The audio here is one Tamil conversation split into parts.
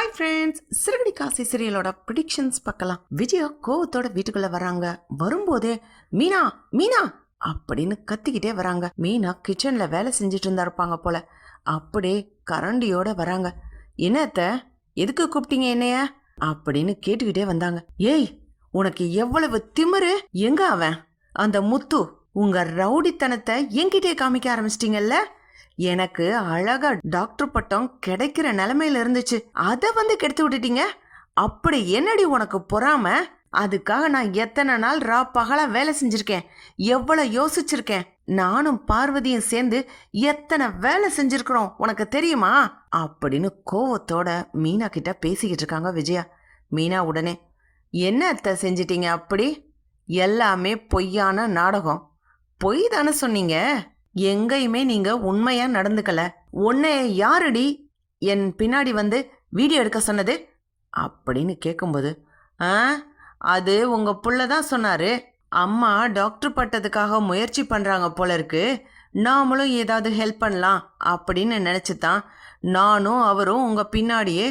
ஹாய் ஃப்ரெண்ட்ஸ் சிறுகடி காசி சீரியலோட ப்ரிடிக்ஷன்ஸ் பார்க்கலாம். விஜயா கோவத்தோட வீட்டுக்குள்ள வராங்க. வரும்போதே மீனா மீனா அப்படின்னு கத்திக்கிட்டே வராங்க. மீனா கிச்சன்ல வேலை செஞ்சுட்டு இருந்தா இருப்பாங்க போல. அப்படியே கரண்டியோட வராங்க. என்னத்த எதுக்கு கூப்பிட்டீங்க என்னைய? அப்படின்னு கேட்டுக்கிட்டே வந்தாங்க. ஏய் உனக்கு எவ்வளவு திமிரு? எங்க அவன்? அந்த முத்து உங்க ரவுடித்தனத்தை என்கிட்டே காமிக்க ஆரம்பிச்சிட்டீங்கல்ல? எனக்கு அழகா டாக்டர் பட்டம் கிடைக்கிற நிலைமையில இருந்துச்சு. அதை வந்து கெடுத்து விட்டுட்டீங்க? அப்படி என்னடி உனக்கு பொறாம? அதுக்காக நான் எத்தனை நாள் ரா பகலா வேலை செஞ்சிருக்கேன். எவ்வளவு யோசிச்சிருக்கேன். நானும் பார்வதியும் சேர்ந்து எத்தனை வேலை செஞ்சிருக்கிறோம் உனக்கு தெரியுமா? அப்படின்னு கோவத்தோட மீனா கிட்ட பேசிக்கிட்டு இருக்காங்க விஜயா. மீனா உடனே என்ன அத்தை செஞ்சிட்டீங்க அப்படி? எல்லாமே பொய்யான நாடகம். பொய் தானே சொன்னீங்க? எங்கேயுமே நீங்க உண்மையா நடந்துக்கல. உன்னை யாருடி? என் பின்னாடி வந்து வீடியோ எடுக்க சொன்னது? அப்படின்னு கேட்கும்போது ஆ அது உங்க புள்ள தான் சொன்னாரு. அம்மா டாக்டர் பட்டதுக்காக முயற்சி பண்றாங்க போல இருக்கு. நாமளும் ஏதாவது ஹெல்ப் பண்ணலாம் அப்படின்னு நினச்சி தான் நானும் அவரும் உங்க பின்னாடியே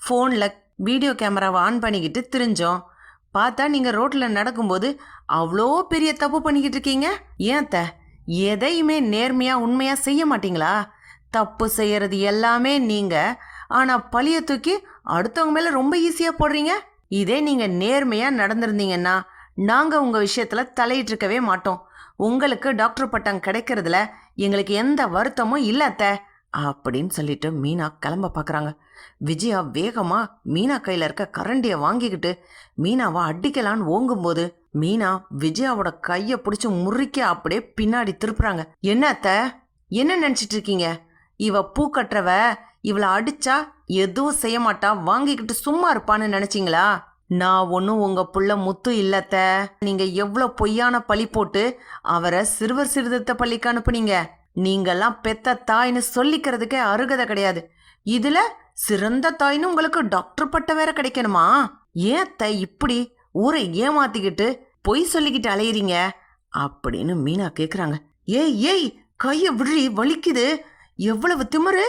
ஃபோனில் வீடியோ கேமராவை ஆன் பண்ணிக்கிட்டு திரிஞ்சோம். பார்த்தா நீங்கள் ரோட்டில் நடக்கும்போது அவ்வளோ பெரிய தப்பு பண்ணிக்கிட்டு இருக்கீங்க. ஏன் த எதையுமே நேர்மையா உண்மையா செய்ய மாட்டீங்களா? தப்பு செய்யறது எல்லாமே நீங்க. ஆனா பழிய தூக்கி அடுத்தவங்க மேல ரொம்ப ஈஸியா போடுறீங்க? இதே நீங்க நேர்மையா நடந்திருந்தீங்கன்னா நாங்க உங்க விஷயத்துல தலையிட்டு இருக்கவே மாட்டோம். உங்களுக்கு டாக்டர் பட்டம் கிடைக்கிறதுல எங்களுக்கு எந்த வருத்தமும் இல்ல அப்படின்னு சொல்லிட்டு மீனா கிளம்ப பார்க்குறாங்க விஜயா வேகமா மீனா கையில இருக்க கரண்டியை வாங்கிக்கிட்டு மீனாவை அடிக்கலான்னு ஓங்கும்போது மீனா விஜயாவோட கைய பிடிச்சு முறிக்க அப்படியே பின்னாடி திருப்புறாங்க. என்னத்த என்ன நினைச்சிட்டு இருக்கீங்க? இவ பூ கட்டுறவ இவளை அடிச்சா எதுவும் செய்ய மாட்டா வாங்கிக்கிட்டு சும்மா இருப்பான்னு நினைச்சீங்களா? நான் ஒன்றும் உங்க புள்ள முத்து இல்லத்த நீங்க எவ்வளோ பொய்யான பழி போட்டு அவரை சிறுவர் சிறுதத்த பள்ளிக்கு அனுப்புனீங்க. நீங்கெல்லாம் பெத்த தாய்னு சொல்லிக்கிறதுக்கே அருகதை கிடையாது. இதுல சிறந்த தாய்னு உங்களுக்கு டாக்டர் பட்டம் வேற கிடைக்கணுமா? ஏன் அத்தை இப்படி ஊரை ஏமாத்திக்கிட்டு பொய் சொல்லிக்கிட்டு அலையிறீங்க? அப்படின்னு மீனா கேக்குறாங்க. ஏய் ஏய் கைய விழி வலிக்குது. எவ்வளவு திமிரு?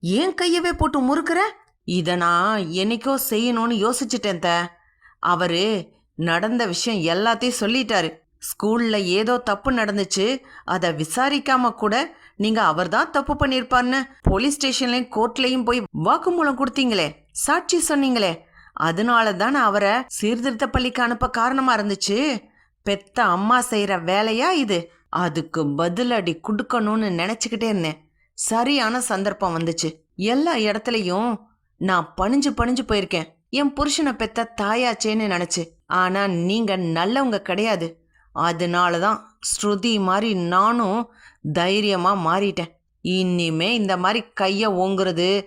ஏன் கையவே போட்டு முறுக்குற? இதை நான் என்னைக்கோ செய்யணும்னு யோசிச்சிட்டேன் த. அவரு நடந்த விஷயம் எல்லாத்தையும் சொல்லிட்டாரு. ஸ்கூல்ல ஏதோ தப்பு நடந்துச்சு. அதை விசாரிக்காம கூட நீங்க அவர்தான் தப்பு பண்ணிருப்பார்னு போலீஸ் ஸ்டேஷன்லயும் கோர்ட்லயும் போய் வாக்குமூலம் கொடுத்தீங்களே. சாட்சி சொன்னீங்களே. அதனால தான் அவரை சீர்திருத்த பள்ளிக்கு அனுப்ப காரணமா இருந்துச்சு? பெத்த அம்மா செய்யற வேலையா இது? அதுக்கு பதிலடி கொடுக்கணும்னு நினைச்சுக்கிட்டே இருந்தேன். சரியான சந்தர்ப்பம் வந்துச்சு. எல்லா இடத்துலயும் நான் பணிஞ்சு பணிஞ்சு போயிருக்கேன். என் புருஷனை பெத்த தாயாச்சேன்னு நினைச்சு. ஆனா நீங்க நல்லவங்க கிடையாது. அதனால தான் ஸ்ருதி மாதிரி நானும் தைரியமா மாறிட்டேன். இனிமே இந்த மாதிரி கையை ஓங்குறது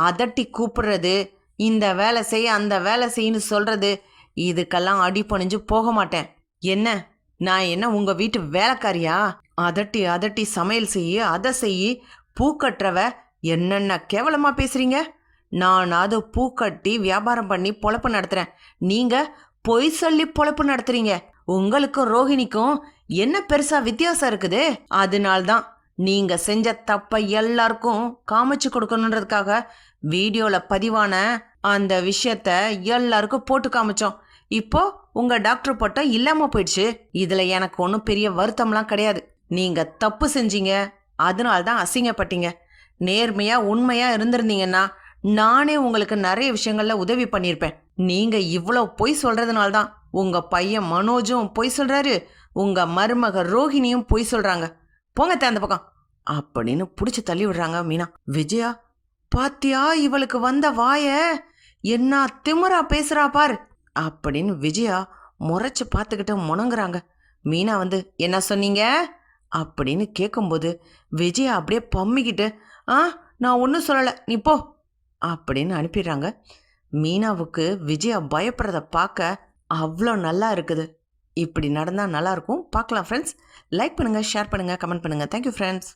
அதட்டி கூப்பிடுறது இந்த வேலை செய்ய அந்த வேலை செய்யன்னு சொல்கிறது இதுக்கெல்லாம் அடிபணிஞ்சு போக மாட்டேன். என்ன? நான் என்ன உங்கள் வீட்டு வேலைக்காரியா? அதட்டி அதட்டி சமையல் செய்ய அதை செய்யி பூ கட்டுறவ என்னென்ன கேவலமாக பேசுகிறீங்க நான் அது பூ கட்டி வியாபாரம் பண்ணி பொழப்பு நடத்துகிறேன் நீங்கள் பொய் சொல்லி பொழப்பு நடத்துறீங்க. உங்களுக்கும் ரோஹிணிக்கும் என்ன பெருசா வித்தியாசம் இருக்குது? அதனால்தான் நீங்க செஞ்ச தப்ப எல்லாருக்கும் காமிச்சு கொடுக்கணுன்றதுக்காக வீடியோல பதிவான அந்த விஷயத்த எல்லாருக்கும் போட்டு காமிச்சோம். இப்போ உங்க டாக்டர் பட்டம் இல்லாம போயிடுச்சு. இதுல எனக்கு ஒன்றும் பெரிய வருத்தம்லாம் கிடையாது. நீங்க தப்பு செஞ்சீங்க. அதனால்தான் அசிங்கப்பட்டீங்க. நேர்மையா உண்மையா இருந்திருந்தீங்கன்னா நானே உங்களுக்கு நிறைய விஷயங்கள்ல உதவி பண்ணியிருப்பேன். நீங்க இவ்வளோ பொய் சொல்றதுனால தான் உங்க பையன் மனோஜும் பொய் சொல்றாரு. உங்க மருமக ரோஹிணியும் பொய் சொல்றாங்க. போங்க அந்த பக்கம். அப்படின்னு பிடிச்சி தள்ளி விடுறாங்க மீனா. விஜயா பாத்தியா இவளுக்கு வந்த வாய? என்ன திமுறா பேசுறா பார். அப்படின்னு விஜயா முறைச்சு பார்த்துக்கிட்டு முணங்குறாங்க. மீனா வந்து என்ன சொன்னீங்க? அப்படின்னு கேட்கும்போது விஜயா அப்படியே பம்மிக்கிட்டு ஆ நான் ஒன்றும் சொல்லலை. நீ போ. அப்படின்னு அனுப்பிடுறாங்க. மீனாவுக்கு விஜயா பயப்படுறத பார்க்க அவ்வளோ நல்லா இருக்குது. இப்படி நடந்தால் நல்லாயிருக்கும் பார்க்கலாம் ஃப்ரெண்ட்ஸ் லைக் பண்ணுங்கள் ஷேர் பண்ணுங்கள் கமெண்ட் பண்ணுங்கள் தேங்க்யூ ஃப்ரெண்ட்ஸ்